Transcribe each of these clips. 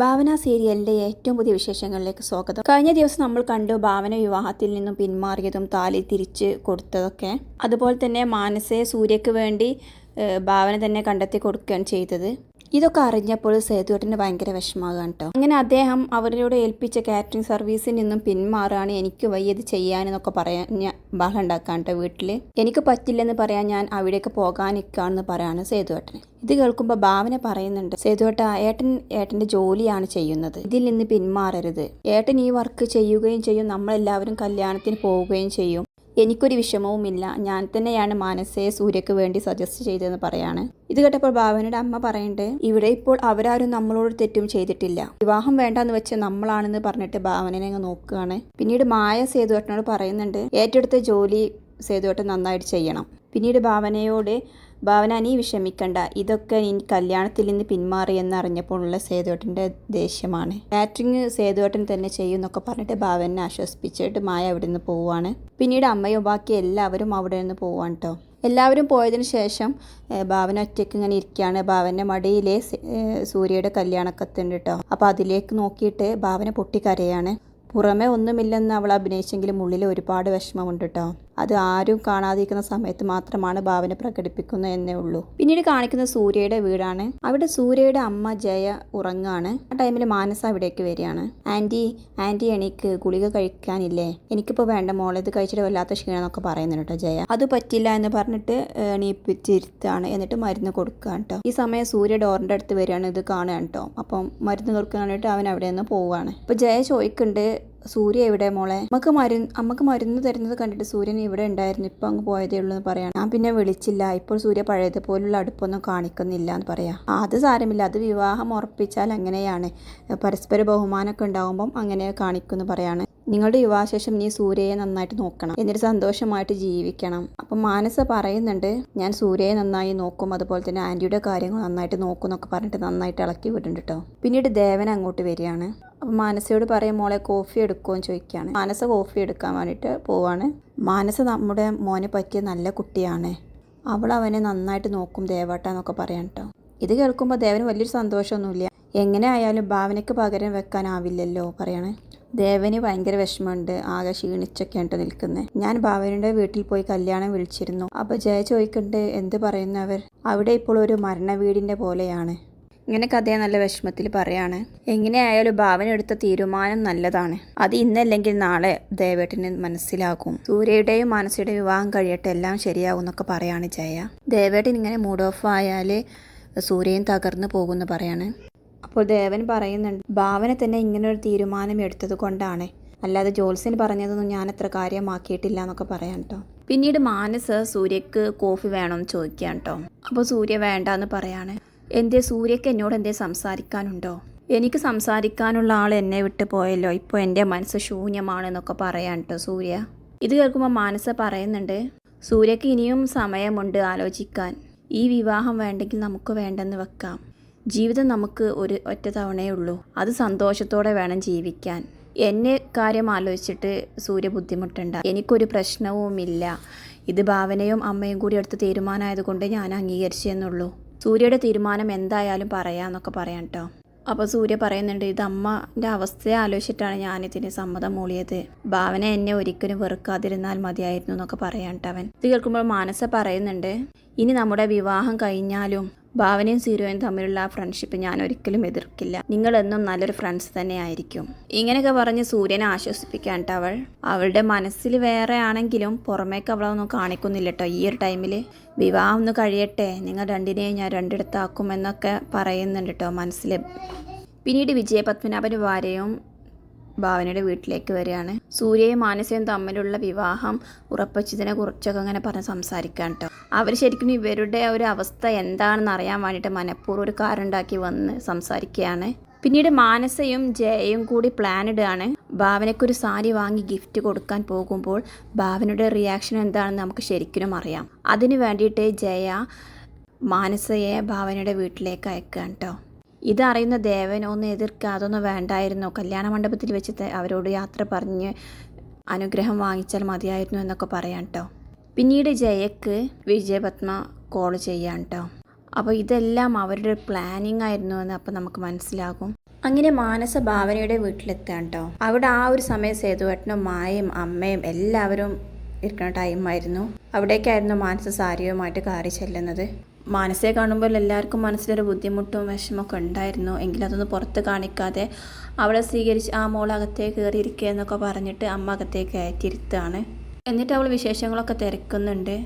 ഭാവന സീരിയലിന്റെ ഏറ്റവും പുതിയ വിശേഷങ്ങളിലേക്ക് സ്വാഗതം. കഴിഞ്ഞ ദിവസം നമ്മൾ കണ്ടു ഭാവന വിവാഹത്തിൽ നിന്നും പിന്മാറിയതും താലി തിരിച്ച് കൊടുത്തതൊക്കെ. അതുപോലെ തന്നെ മാനസയെ സൂര്യക്ക് വേണ്ടി ഭാവന തന്നെ കണ്ടെത്തി കൊടുക്കുകയാണ് ചെയ്തത്. ഇതൊക്കെ അറിഞ്ഞപ്പോൾ സേതുവേട്ടന് ഭയങ്കര വിഷമമാകാണ് കേട്ടോ അങ്ങനെ അദ്ദേഹം അവരോട് ഏൽപ്പിച്ച കാറ്ററിംഗ് സർവീസിൽ നിന്നും പിന്മാറുകയാണ് എനിക്ക് വയ്യത് ചെയ്യാനെന്നൊക്കെ പറയാൻ ബഹളം ഉണ്ടാക്കാൻ കേട്ടോ വീട്ടിൽ എനിക്ക് പറ്റില്ലെന്ന് പറയാൻ ഞാൻ അവിടേക്ക് പോകാൻ നിൽക്കുകയാണെന്ന് പറയാണ് സേതുവേട്ടന്. ഇത് കേൾക്കുമ്പോൾ ഭാവന പറയുന്നുണ്ട് സേതുവേട്ട ഏട്ടൻ ഏട്ടന്റെ ജോലിയാണ് ചെയ്യുന്നത്. ഇതിൽ നിന്ന് പിന്മാറരുത്. ഏട്ടൻ ഈ വർക്ക് ചെയ്യുകയും ചെയ്യും നമ്മളെല്ലാവരും കല്യാണത്തിന് പോവുകയും ചെയ്യും. എനിക്കൊരു വിഷമവുമില്ല. ഞാൻ തന്നെയാണ് മാനസയെ സൂര്യക്ക് വേണ്ടി സജസ്റ്റ് ചെയ്തതെന്ന് പറയാണ്. ഇത് കേട്ടപ്പോൾ ഭാവനയുടെ അമ്മ പറയണ്ടേ ഇവിടെ ഇപ്പോൾ അവരാരും നമ്മളോട് തെറ്റും ചെയ്തിട്ടില്ല. വിവാഹം വേണ്ടെന്ന് വെച്ച് നമ്മളാണെന്ന് പറഞ്ഞിട്ട് ഭാവനനെ അങ്ങ് നോക്കുകയാണ്. പിന്നീട് മായ സേതുവേട്ടനോട് പറയുന്നുണ്ട് ഏറ്റെടുത്ത ജോലി സേതുവേട്ടൻ നന്നായിട്ട് ചെയ്യണം. പിന്നീട് ഭാവനയോട് ഭാവന നീ വിഷമിക്കണ്ട. ഇതൊക്കെ നീ കല്യാണത്തിൽ നിന്ന് പിന്മാറി എന്നറിഞ്ഞപ്പോഴുള്ള സേതുവേട്ടന്റെ ദേഷ്യമാണ്. കാറ്ററിങ് സേതുവേട്ടൻ തന്നെ ചെയ്യുമെന്നൊക്കെ പറഞ്ഞിട്ട് ഭാവനെ ആശ്വസിപ്പിച്ചിട്ട് മായ അവിടെ നിന്ന് പോവുകയാണ്. പിന്നീട് അമ്മയും ബാക്കി എല്ലാവരും അവിടെ നിന്ന് പോവാണ് കേട്ടോ എല്ലാവരും പോയതിന് ശേഷം ഭാവന ഒറ്റയ്ക്ക് ഇങ്ങനെ ഇരിക്കുകയാണ്. ഭാവന്റെ മടിയിലെ സൂര്യയുടെ കല്യാണക്കത്തുണ്ട് കേട്ടോ അപ്പോൾ അതിലേക്ക് നോക്കിയിട്ട് ഭാവന പൊട്ടിക്കരയാണ്. പുറമെ ഒന്നുമില്ലെന്ന് അവൾ അഭിനയിച്ചെങ്കിലും ഉള്ളിൽ ഒരുപാട് വിഷമമുണ്ട് കേട്ടോ അത് ആരും കാണാതിരിക്കുന്ന സമയത്ത് മാത്രമാണ് ഭാവന പ്രകടിപ്പിക്കുന്നത് എന്നേ ഉള്ളൂ. പിന്നീട് കാണിക്കുന്ന സൂര്യയുടെ വീടാണ്. അവിടെ സൂര്യയുടെ അമ്മ ജയ ഉറങ്ങാണ്. ആ ടൈമിൽ മാനസ അവിടേക്ക് വരികയാണ്. ആന്റി ആന്റി എനിക്ക് ഗുളിക കഴിക്കാനില്ലേ? എനിക്കിപ്പോൾ വേണ്ട മോളെ ഇത് കഴിച്ചിട്ട് വല്ലാത്ത ക്ഷീണം എന്നൊക്കെ പറയുന്നുണ്ട് കേട്ടോ ജയ. അത് പറ്റില്ല എന്ന് പറഞ്ഞിട്ട് എണീപ്പിച്ചിരുത്താണ്. എന്നിട്ട് മരുന്ന് കൊടുക്കുകയാണ് കേട്ടോ ഈ സമയം സൂര്യ ഡോറിന്റെ അടുത്ത് വരികയാണ് ഇത് കാണുകയാണ് കേട്ടോ അപ്പം മരുന്ന് കൊടുക്കാൻ വേണ്ടിയിട്ട് അവൻ അവിടെ നിന്ന് പോവുകയാണ് അപ്പോൾ ജയ ചോദിക്കുന്നുണ്ട് സൂര്യ എവിടെ മോളെ? അമ്മയ്ക്ക് മരുന്ന് അമ്മയ്ക്ക് മരുന്ന് തരുന്നത് കണ്ടിട്ട് സൂര്യൻ ഇവിടെ ഉണ്ടായിരുന്നു. ഇപ്പൊ അങ്ങ് പോയതേ ഉള്ളൂ എന്ന് പറയാം ഞാൻ പിന്നെ വിളിച്ചില്ല. ഇപ്പോൾ സൂര്യ പഴയതുപോലുള്ള അടുപ്പൊന്നും കാണിക്കുന്നില്ല എന്ന് പറയാം. അത് സാരമില്ല. അത് വിവാഹം ഉറപ്പിച്ചാൽ അങ്ങനെയാണ്. പരസ്പര ബഹുമാനമൊക്കെ ഉണ്ടാകുമ്പം അങ്ങനെ കാണിക്കുമെന്ന് പറയാണ്. നിങ്ങളുടെ യുവാശേഷം നീ സൂര്യയെ നന്നായിട്ട് നോക്കണം. എന്നിട്ട് സന്തോഷമായിട്ട് ജീവിക്കണം. അപ്പം മാനസ പറയുന്നുണ്ട് ഞാൻ സൂര്യയെ നന്നായി നോക്കും. അതുപോലെ തന്നെ ആന്റിയുടെ കാര്യങ്ങൾ നന്നായിട്ട് നോക്കും എന്നൊക്കെ പറഞ്ഞിട്ട് നന്നായിട്ട് ഇളക്കി വിടുന്നുണ്ട് കേട്ടോ പിന്നീട് ദേവൻ അങ്ങോട്ട് വരികയാണ്. അപ്പം മാനസയോട് പറയും മോളെ കോഫി എടുക്കുമെന്ന് ചോദിക്കുകയാണ്. മാനസ കോഫി എടുക്കാൻ വേണ്ടിയിട്ട് പോവാണ്. മാനസ നമ്മുടെ മോനെ പറ്റിയ നല്ല കുട്ടിയാണ്. അവൾ അവനെ നന്നായിട്ട് നോക്കും ദേവാട്ട എന്നൊക്കെ പറയാൻ കേട്ടോ ഇത് കേൾക്കുമ്പോൾ ദേവന് വലിയൊരു സന്തോഷമൊന്നുമില്ല. എങ്ങനെ ആയാലും ഭാവനയ്ക്ക് പകരം വെക്കാനാവില്ലല്ലോ പറയണേ. ദേവന് ഭയങ്കര വിഷമമുണ്ട്. ആകെ ക്ഷീണിച്ചൊക്കെയാണ് നിൽക്കുന്നത് ഞാൻ ഭാവനയുടെ വീട്ടിൽ പോയി കല്യാണം വിളിച്ചിരുന്നു. അപ്പോൾ ജയ ചോദിക്കണ്ട് എന്ത് പറയുന്നു അവർ? അവിടെ ഇപ്പോൾ ഒരു മരണ വീടിന്റെ പോലെയാണ്. ഇങ്ങനെ കഥയെ നല്ല വിഷമത്തിൽ പറയാണ്. എങ്ങനെയായാലും ഭാവന എടുത്ത തീരുമാനം നല്ലതാണ്. അത് ഇന്നല്ലെങ്കിൽ നാളെ ദേവേട്ടന് മനസ്സിലാകും. സൂര്യയുടെയും മാനസയുടെയും വിവാഹം കഴിയട്ടെ എല്ലാം ശരിയാകും എന്നൊക്കെ പറയാണ് ജയ. ദേവേട്ടൻ ഇങ്ങനെ മൂഡ് ഓഫ് ആയാൽ സൂര്യൻ തകർന്നു പോകുമെന്ന് പറയാണ്. അപ്പോൾ ദേവൻ പറയുന്നുണ്ട് ഭാവന തന്നെ ഇങ്ങനെ ഒരു തീരുമാനം എടുത്തത് കൊണ്ടാണ്. അല്ലാതെ ജോത്സ്യൻ പറഞ്ഞതൊന്നും ഞാൻ അത്ര കാര്യമാക്കിയിട്ടില്ല എന്നൊക്കെ പറയാം കേട്ടോ പിന്നീട് മാനസ് സൂര്യക്ക് കോഫി വേണമെന്ന് ചോദിക്കാം കേട്ടോ അപ്പോൾ സൂര്യ വേണ്ട എന്ന് പറയാണ് എന്തേ സൂര്യക്ക് എന്നോട് എന്തേ സംസാരിക്കാനുണ്ടോ? എനിക്ക് സംസാരിക്കാനുള്ള ആൾ എന്നെ വിട്ട് പോയല്ലോ ഇപ്പോൾ എന്റെ മനസ്സ് ശൂന്യമാണെന്നൊക്കെ പറയാം കേട്ടോ സൂര്യ. ഇത് കേൾക്കുമ്പോൾ മാനസ പറയുന്നുണ്ട് സൂര്യക്ക് ഇനിയും സമയമുണ്ട് ആലോചിക്കാൻ. ഈ വിവാഹം വേണ്ടെങ്കിൽ നമുക്ക് വേണ്ടെന്ന് വെക്കാം. ജീവിതം നമുക്ക് ഒരു ഒറ്റ തവണയേ ഉള്ളൂ. അത് സന്തോഷത്തോടെ വേണം ജീവിക്കാൻ. എന്നെ കാര്യം ആലോചിച്ചിട്ട് സൂര്യ ബുദ്ധിമുട്ടണ്ട. എനിക്കൊരു പ്രശ്നവുമില്ല ഇത് ഭാവനയും അമ്മയും കൂടി എടുത്ത തീരുമാനമായതുകൊണ്ട് ഞാൻ അംഗീകരിച്ചെന്നുള്ളൂ. സൂര്യയുടെ തീരുമാനം എന്തായാലും പറയാമെന്നൊക്കെ പറയാം കേട്ടോ അപ്പോൾ സൂര്യ പറയുന്നുണ്ട് ഇത് അമ്മന്റെ അവസ്ഥയെ ആലോചിച്ചിട്ടാണ് ഞാനിതിന് സമ്മതം മൂളിയത്. ഭാവന എന്നെ ഒരിക്കലും വെറുക്കാതിരുന്നാൽ മതിയായിരുന്നു എന്നൊക്കെ പറയാൻ അവൻ. ഇത് കേൾക്കുമ്പോൾ മാനസ പറയുന്നുണ്ട് ഇനി നമ്മുടെ വിവാഹം കഴിഞ്ഞാലും ഭാവനയും സീരോയും തമ്മിലുള്ള ആ ഫ്രണ്ട്ഷിപ്പ് ഞാൻ ഒരിക്കലും എതിർക്കില്ല. നിങ്ങൾ എന്നും നല്ലൊരു ഫ്രണ്ട്സ് തന്നെ ആയിരിക്കും ഇങ്ങനെയൊക്കെ പറഞ്ഞ് സൂര്യനെ ആശ്വസിപ്പിക്കാൻ അവൾ. അവളുടെ മനസ്സിൽ വേറെ ആണെങ്കിലും പുറമേക്ക് അവളൊന്നും കാണിക്കുന്നില്ല കേട്ടോ ഈ ഒരു ടൈമിൽ വിവാഹം ഒന്ന് കഴിയട്ടെ. നിങ്ങൾ രണ്ടിനെയും ഞാൻ രണ്ടിടത്താക്കും എന്നൊക്കെ പറയുന്നുണ്ട് കേട്ടോ മനസ്സിൽ പിന്നീട് വിജയപത്മനാഭന് ഭാര്യയും ഭാവനയുടെ വീട്ടിലേക്ക് വരികയാണ്. സൂര്യയും മാനസയും തമ്മിലുള്ള വിവാഹം ഉറപ്പിച്ചതിനെ കുറിച്ചൊക്കെ അങ്ങനെ പറഞ്ഞ് സംസാരിക്കാൻ കേട്ടോ. അവർ ശരിക്കും ഇവരുടെ ഒരു അവസ്ഥ എന്താണെന്ന് അറിയാൻ വേണ്ടിയിട്ട് മനഃപൂർവം ഒരു കാറുണ്ടാക്കി വന്ന് സംസാരിക്കുകയാണ്. പിന്നീട് മാനസയും ജയയും കൂടി പ്ലാൻ ഇടുകയാണ്. ഭാവനയ്ക്കൊരു സാരി വാങ്ങി ഗിഫ്റ്റ് കൊടുക്കാൻ പോകുമ്പോൾ ഭാവനയുടെ റിയാക്ഷൻ എന്താണെന്ന് നമുക്ക് ശരിക്കും അറിയാം. അതിനു വേണ്ടിയിട്ട് ജയ മാനസയെ ഭാവനയുടെ വീട്ടിലേക്ക് അയക്കുകയാണ് കേട്ടോ. ഇതറിയുന്ന ദേവൻ ഒന്ന് എതിർക്കുക അതൊന്നും വേണ്ടായിരുന്നു. കല്യാണ മണ്ഡപത്തിൽ വെച്ച് അവരോട് യാത്ര പറഞ്ഞ് അനുഗ്രഹം വാങ്ങിച്ചാൽ മതിയായിരുന്നു എന്നൊക്കെ പറയാം കേട്ടോ പിന്നീട് ജയക്ക് വിജയപത്മ കോൾ ചെയ്യാൻ കേട്ടോ അപ്പോൾ ഇതെല്ലാം അവരുടെ പ്ലാനിങ് ആയിരുന്നു എന്ന് അപ്പോൾ നമുക്ക് മനസ്സിലാകും. അങ്ങനെ മാനസ ഭാവനയുടെ വീട്ടിലെത്താൻ കേട്ടോ അവിടെ ആ ഒരു സമയം സേതുവേട്ടനും മായയും അമ്മയും എല്ലാവരും ഇരിക്കുന്ന ടൈമായിരുന്നു അവിടേക്കായിരുന്നു മാനസ സാരിയുമായിട്ട് കയറി ചെല്ലുന്നത്. മാനസയെ കാണുമ്പോൾ എല്ലാവർക്കും മനസ്സിലൊരു ബുദ്ധിമുട്ടും വിഷമമൊക്കെ ഉണ്ടായിരുന്നു. എങ്കിലും അതൊന്നും പുറത്ത് കാണിക്കാതെ അവളെ സ്വീകരിച്ച് ആ മോൾ അകത്തേക്ക് കയറിയിരിക്കുക എന്നൊക്കെ പറഞ്ഞിട്ട് അമ്മ അകത്തേക്ക് കയറ്റിയിരുത്താണ് എന്നിട്ട് അവൾ വിശേഷങ്ങളൊക്കെ തിരക്കുന്നുണ്ട്.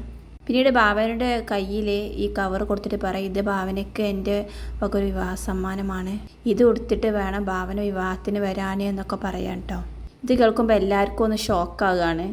പിന്നീട് ഭാവനയുടെ കയ്യിൽ ഈ കവർ കൊടുത്തിട്ട് പറയും ഇത് ഭാവനയ്ക്ക് എന്റെ ഒരു വിവാഹ സമ്മാനമാണ്. ഇത് കൊടുത്തിട്ട് വേണം ഭാവന വിവാഹത്തിന് വരാൻ എന്നൊക്കെ പറയാം കേട്ടോ ഇത് കേൾക്കുമ്പോൾ എല്ലാവർക്കും ഒന്ന് ഷോക്കാകുകയാണ്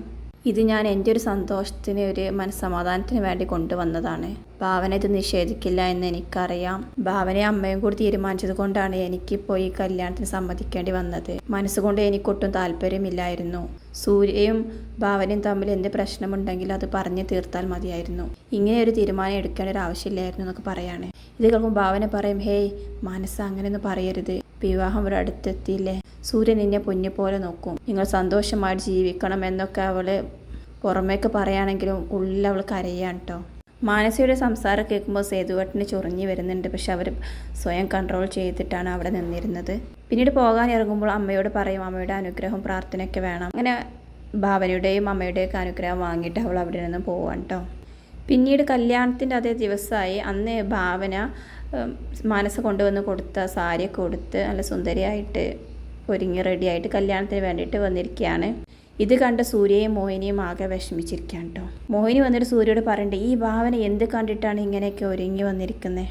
ഇത് ഞാൻ എന്റെ ഒരു സന്തോഷത്തിന് ഒരു മനസ്സമാധാനത്തിന് വേണ്ടി കൊണ്ടുവന്നതാണ്. ഭാവന ഇത് നിഷേധിക്കില്ല എന്ന് എനിക്കറിയാം. ഭാവനയെ അമ്മയും കൂടി തീരുമാനിച്ചത് കൊണ്ടാണ് എനിക്കിപ്പോൾ ഈ കല്യാണത്തിന് സമ്മതിക്കേണ്ടി വന്നത്. മനസ്സുകൊണ്ട് എനിക്കൊട്ടും താല്പര്യമില്ലായിരുന്നു. സൂര്യയും ഭാവനയും തമ്മിൽ എന്ത് പ്രശ്നമുണ്ടെങ്കിലും അത് പറഞ്ഞു തീർത്താൽ മതിയായിരുന്നു. ഇങ്ങനെ ഒരു തീരുമാനം എടുക്കേണ്ട ഒരു ആവശ്യമില്ലായിരുന്നു എന്നൊക്കെ പറയാണ്. ഇത് കേൾക്കുമ്പോൾ ഭാവന പറയും ഹേയ് മനസ്സ് അങ്ങനെയൊന്നും പറയരുത്. വിവാഹം ഒരു അടുത്തെത്തിയില്ലേ സൂര്യൻ നിന്നെ പൊന്നു പോലെ നോക്കും. നിങ്ങൾ സന്തോഷമായിട്ട് ജീവിക്കണം എന്നൊക്കെ അവൾ പുറമേക്ക് പറയുകയാണെങ്കിലും ഉള്ളിൽ അവൾ കരയാണ് കേട്ടോ മാനസയുടെ സംസാരം കേൾക്കുമ്പോൾ സേതുവട്ടിന് ചൊറിഞ്ഞു വരുന്നുണ്ട്. പക്ഷെ അവർ സ്വയം കൺട്രോൾ ചെയ്തിട്ടാണ് അവിടെ നിന്നിരുന്നത്. പിന്നീട് പോകാൻ ഇറങ്ങുമ്പോൾ അമ്മയോട് പറയും അമ്മയുടെ അനുഗ്രഹം പ്രാർത്ഥനയൊക്കെ വേണം. അങ്ങനെ ഭാവനയുടെയും അമ്മയുടെയൊക്കെ അനുഗ്രഹം വാങ്ങിയിട്ട് അവൾ അവിടെ നിന്ന് പോവാണ് കേട്ടോ പിന്നീട് കല്യാണത്തിന്റെ അതേ ദിവസമായി അന്ന് ഭാവന മനസ്സ് മാനസ കൊണ്ടുവന്ന് കൊടുത്ത സാരിയൊക്കെ കൊടുത്ത് നല്ല സുന്ദരിയായിട്ട് ഒരുങ്ങി റെഡിയായിട്ട് കല്യാണത്തിന് വേണ്ടിയിട്ട് വന്നിരിക്കുകയാണ് ഇത് കണ്ട സൂര്യയും മോഹിനിയും ആകെ വിഷമിച്ചിരിക്കുകയാണ് കേട്ടോ. മോഹിനി വന്നിട്ട് സൂര്യയോട് പറയണ്ടേ ഈ ഭാവന എന്ത് കണ്ടിട്ടാണ് ഇങ്ങനെയൊക്കെ ഒരുങ്ങി വന്നിരിക്കുന്നത്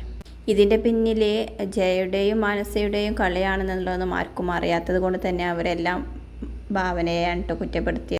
ഇതിന്റെ പിന്നിലെ ജയയുടെയും മാനസയുടെയും കളിയാണെന്നുള്ളതൊന്നും ആർക്കും അറിയാത്തത് കൊണ്ട് തന്നെ അവരെല്ലാം ഭാവനയാണ് കേട്ടോ കുറ്റപ്പെടുത്തിയത്.